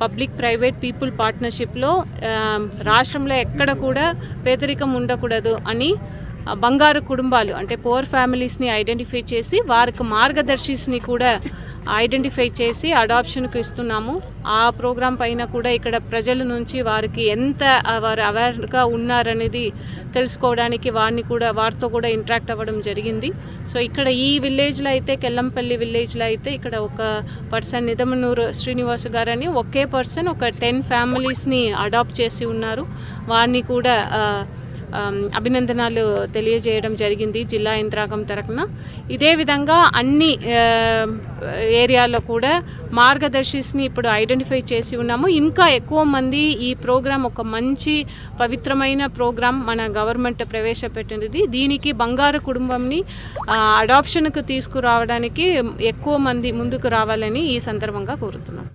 Public private people పార్ట్నర్షిప్లో రాష్ట్రంలో ఎక్కడ కూడా పేదరికం ఉండకూడదు అని బంగారు కుటుంబాలు అంటే పోర్ ఫ్యామిలీస్ని ఐడెంటిఫై చేసి వారికి మార్గదర్శిస్ని కూడా ఐడెంటిఫై చేసి అడాప్షన్కి ఇస్తున్నాము. ఆ ప్రోగ్రాం పైన కూడా ఇక్కడ ప్రజల నుంచి వారికి ఎంత వారు అవేర్గా ఉన్నారనేది తెలుసుకోవడానికి వారిని కూడా వారితో కూడా ఇంటరాక్ట్ అవ్వడం జరిగింది. సో ఇక్కడ ఈ విలేజ్లో అయితే కెల్లంపల్లి విలేజ్లో అయితే ఇక్కడ ఒక పర్సన్ నిదమనూరు శ్రీనివాస్ గారని ఒకే పర్సన్ ఒక టెన్ ఫ్యామిలీస్ని అడాప్ట్ చేసి ఉన్నారు. వారిని కూడా అభినందనాలు తెలియజేయడం జరిగింది జిల్లా యంత్రాంగం తరఫున. ఇదే విధంగా అన్ని ఏరియాలో కూడా మార్గదర్శిస్ని ఇప్పుడు ఐడెంటిఫై చేసి ఉన్నాము. ఇంకా ఎక్కువ మంది ఈ ప్రోగ్రాం ఒక మంచి పవిత్రమైన ప్రోగ్రాం మన గవర్నమెంట్ ప్రవేశపెట్టినది దీనికి బంగారు కుటుంబంని అడాప్షన్కు తీసుకురావడానికి ఎక్కువ మంది ముందుకు రావాలని ఈ సందర్భంగా కోరుతున్నాం.